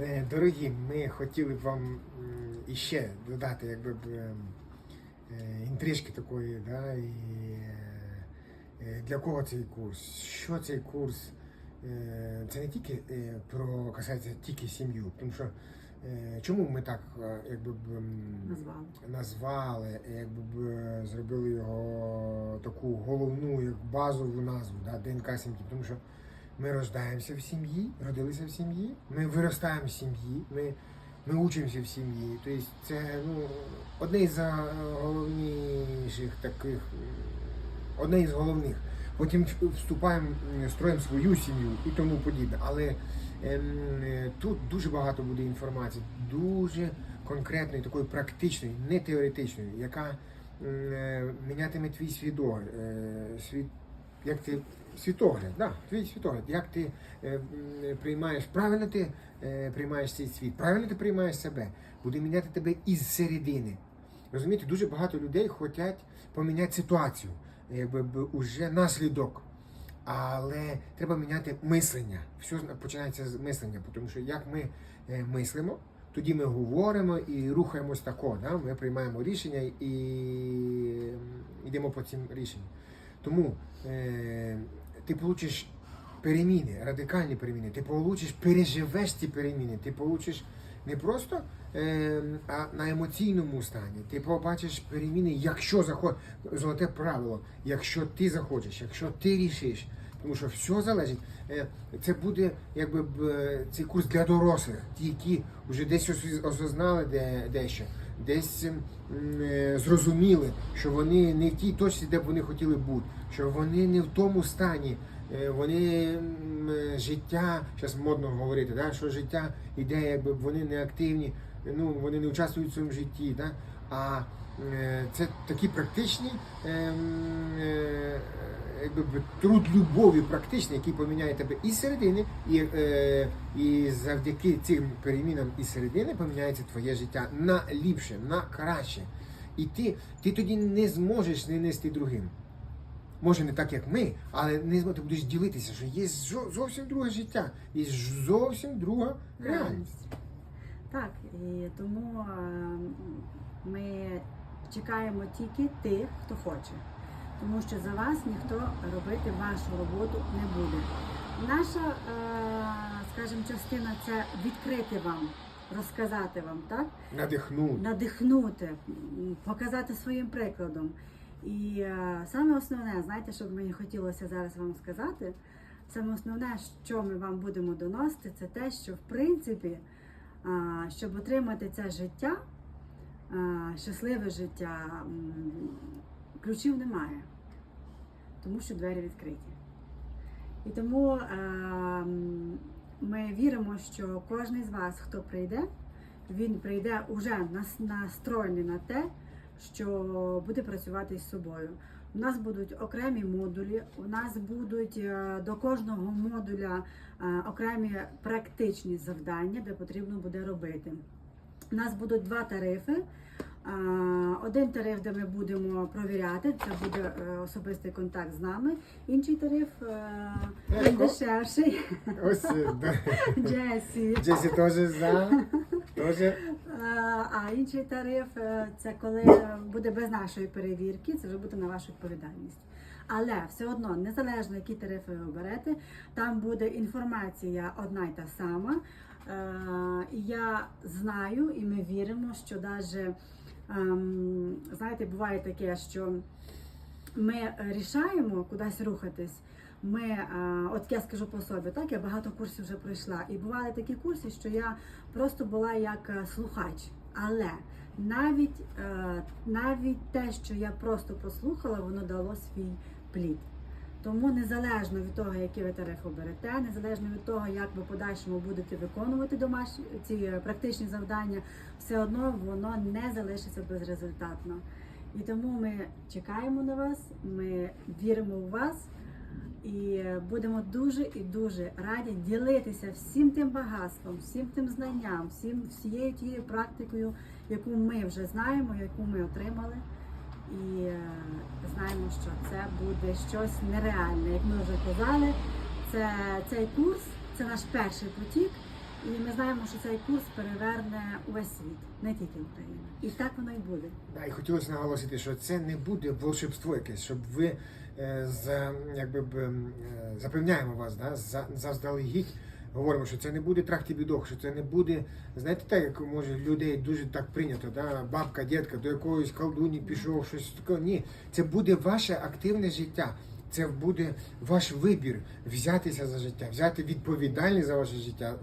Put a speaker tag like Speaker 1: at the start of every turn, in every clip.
Speaker 1: Е, Дорогі, ми хотіли б вам іще додати якби ем, е, інтрижки такої, да, і е, для кого цей курс? Що цей курс? Це не тільки про касається тільки сім'ю, тому що чому ми так якби б,
Speaker 2: Назвали.
Speaker 1: назвали, якби б зробили його таку головну як базову назву, да, ДНК сім'ї. Тому що ми рождаємося в сім'ї, родилися в сім'ї, ми виростаємо в сім'ї, ми, ми учимося в сім'ї. Тобто це ну, одне із е, головніших таких, одне із головних. Потім вступаємо, строїмо свою сім'ю і тому подібне. Але ем, е, тут дуже багато буде інформації, дуже конкретної, такої практичної, не теоретичної, яка м, е, мінятиме твій свідогляд, е, світ, як ти світогляд, да, твій світогляд, як ти е, приймаєш, правильно ти е, приймаєш цей світ, правильно ти приймаєш себе, буде міняти тебе із середини. Розумієте, дуже багато людей хочуть поміняти ситуацію, якби б уже наслідок. Але треба міняти мислення. Все починається з мислення, тому що як ми е, мислимо, тоді ми говоримо і рухаємось тако. Да? Ми приймаємо рішення і йдемо по цим рішенням. Тому е, ти получиш переміни, радикальні переміни, ти получиш, переживеш ці переміни, ти получиш не просто е, а на емоційному стані. Ти побачиш переміни, якщо захочеш, золоте правило, якщо ти захочеш, якщо ти рішиш. Тому що все залежить. Е, Це буде якби е, цей курс для дорослих, ті, які вже десь осознали де, дещо, десь е, зрозуміли, що вони не в тій точці, де б вони хотіли бути, що вони не в тому стані. Е, Вони е, життя, зараз модно говорити, да, що життя іде, якби вони не активні, ну вони не участвують в цьому житті. Да, а е, це такі практичні е, б, труд любові практичний, який поміняє тебе із середини, і, е, і завдяки цим перемінам із середини поміняється твоє життя на ліпше, на краще. І ти, ти тоді не зможеш не нести другим. Може не так, як ми, але не зможеш, ти будеш ділитися, що є зовсім друге життя, є зовсім друга реальність.
Speaker 2: Так, і тому ми чекаємо тільки тих, хто хоче. Тому що за вас ніхто робити вашу роботу не буде. Наша, е, скажімо, частина це відкрити вам, розказати вам, так?
Speaker 1: Надихнути.
Speaker 2: надихнути, показати своїм прикладом. І е, саме основне, знаєте, що б мені хотілося зараз вам сказати, саме основне, що ми вам будемо доносити, це те, що в принципі, щоб отримати це життя, щасливе життя, ключів немає, тому що двері відкриті. І тому е, ми віримо, що кожен з вас, хто прийде, він прийде уже настроєний на те, що буде працювати з собою. У нас будуть окремі модулі, у нас будуть е, до кожного модуля е, окремі практичні завдання, де потрібно буде робити. У нас будуть два тарифи. Е, Один тариф, де ми будемо провіряти, це буде е, особистий контакт з нами. Інший тариф е, він дешевший.
Speaker 1: Ось е, да.
Speaker 2: Джесі.
Speaker 1: Джесі теж за. Теж
Speaker 2: Е, А інший тариф е, це коли буде без нашої перевірки, це вже буде на вашу відповідальність. Але все одно, незалежно які тарифи ви оберете, там буде інформація одна й та сама. Е, Я знаю і ми віримо, що навіть, знаєте, буває таке, що ми е, рішаємо кудись рухатись. Ми, е, от я скажу по собі, так я багато курсів вже пройшла, і бували такі курси, що я просто була як е, слухач. Але навіть, навіть те, що я просто послухала, воно дало свій плід. Тому незалежно від того, які ви тарифи берете, незалежно від того, як ви в подальшому будете виконувати домашні ці е, практичні завдання, все одно воно не залишиться безрезультатно. І тому ми чекаємо на вас, ми віримо у вас і будемо дуже і дуже раді ділитися всім тим багатством, всім тим знанням, всім всією тією практикою, яку ми вже знаємо, яку ми отримали. І е, знаємо, що це буде щось нереальне. Як ми вже казали, це цей курс, це наш перший потік. І ми знаємо, що цей курс переверне увесь світ, не тільки Україна. І так воно і буде.
Speaker 1: Да, і хотілося наголосити, що це не буде волшебство якесь, щоб ви е, за, якби, б, ем, е, запевняємо вас, да, за, заздалегідь говоримо, що це не буде трахті бідох, що це не буде, знаєте, так як може людей дуже так прийнято, да, бабка, дідка, до якоїсь колдуні пішов, щось таке. Ні, це буде ваше активне життя. Це буде ваш вибір взятися за життя, взяти відповідальність за ваше життя,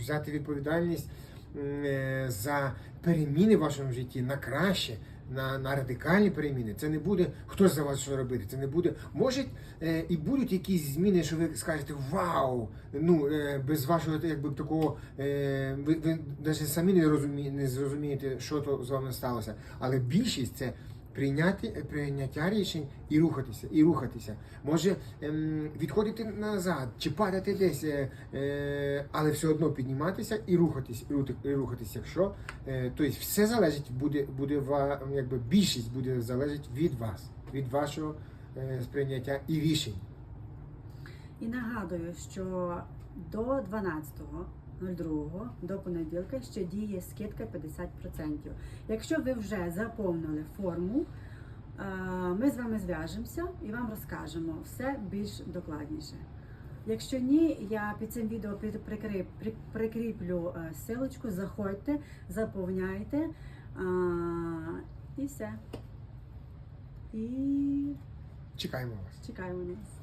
Speaker 1: взяти відповідальність е, за переміни в вашому житті на краще, на, на радикальні переміни. Це не буде хтось за вас що робити. Це не буде. Може е, і будуть якісь зміни, що ви скажете Вау! Ну е, без вашого якби такого е, ви, ви навіть самі не розумі, не зрозумієте, що то з вами сталося. Але більшість це. Прийняти прийняття рішень і рухатися, і рухатися. Може ем, відходити назад, чи падати десь, е, е, але все одно підніматися і рухатись, і рухатись. Якщо е, тобто все залежить, буде, буде якби більшість буде залежить від вас, від вашого е, сприйняття і рішень.
Speaker 2: І нагадую, що до 12.02 до понеділка ще діє скидка 50%. Якщо ви вже заповнили форму, е, ми з вами зв'яжемося і вам розкажемо все більш докладніше. Якщо ні, я під цим відео прикріплю е, силочку, заходьте, заповняйте е, і все. І
Speaker 1: Чекаємо вас.
Speaker 2: чекаємо нас.